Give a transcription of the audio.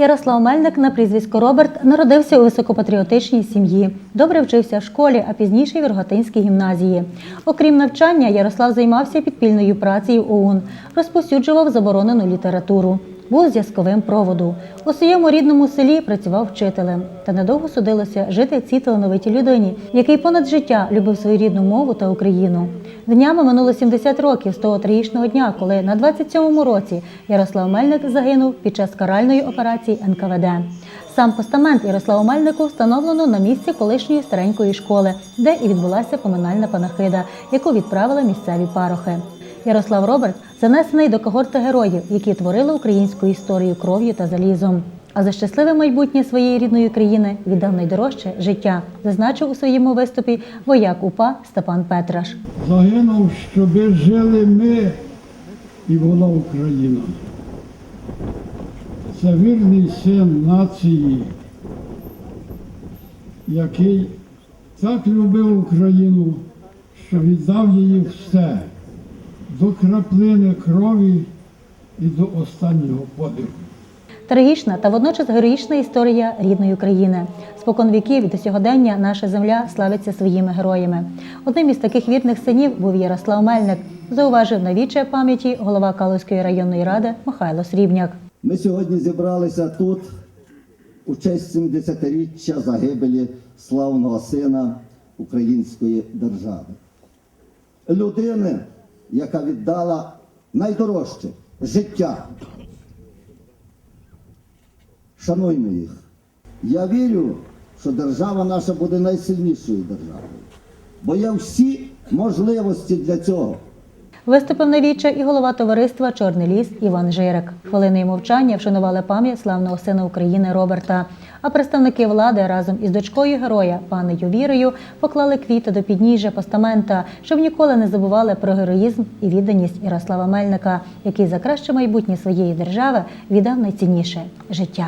Ярослав Мельник на прізвисько Роберт народився у високопатріотичній сім'ї. Добре вчився в школі, а пізніше в Рогатинській гімназії. Окрім навчання, Ярослав займався підпільною працею ОУН, розповсюджував заборонену літературу. Був зв'язковим проводу. У своєму рідному селі працював вчителем. Та недовго судилося жити цій талановитій людині, який понад життя любив свою рідну мову та Україну. Днями минуло 70 років з того трагічного дня, коли на 27-му році Ярослав Мельник загинув під час каральної операції НКВД. Сам постамент Ярославу Мельнику встановлено на місці колишньої старенької школи, де і відбулася поминальна панахида, яку відправили місцеві парохи. Ярослав Роберт занесений до когорти героїв, які творили українську історію кров'ю та залізом. А за щасливе майбутнє своєї рідної країни віддав найдорожче життя, зазначив у своєму виступі вояк УПА Степан Петраш. Загинув, щоби жили ми і була Україна. Це вірний син нації, який так любив Україну, що віддав її все до краплини крові і до останнього подиху. Трагічна та водночас героїчна історія рідної України. Спокон віків і до сьогодення наша земля славиться своїми героями. Одним із таких вірних синів був Ярослав Мельник, зауважив на віче пам'яті голова Калузької районної ради Михайло Срібняк. Ми сьогодні зібралися тут у честь 70-річчя загибелі славного сина української держави. Людини, яка віддала найдорожче життя. Шануймо їх. Я вірю, що держава наша буде найсильнішою державою, бо є всі можливості для цього. Виступив на віче і голова товариства Чорний ліс Іван Жирик. Хвилиною мовчання вшанували пам'ять славного сина України Роберта. А представники влади разом із дочкою героя, панею Вірою, поклали квіти до підніжжя постамента, щоб ніколи не забували про героїзм і відданість Ярослава Мельника, який за краще майбутнє своєї держави віддав найцінніше життя.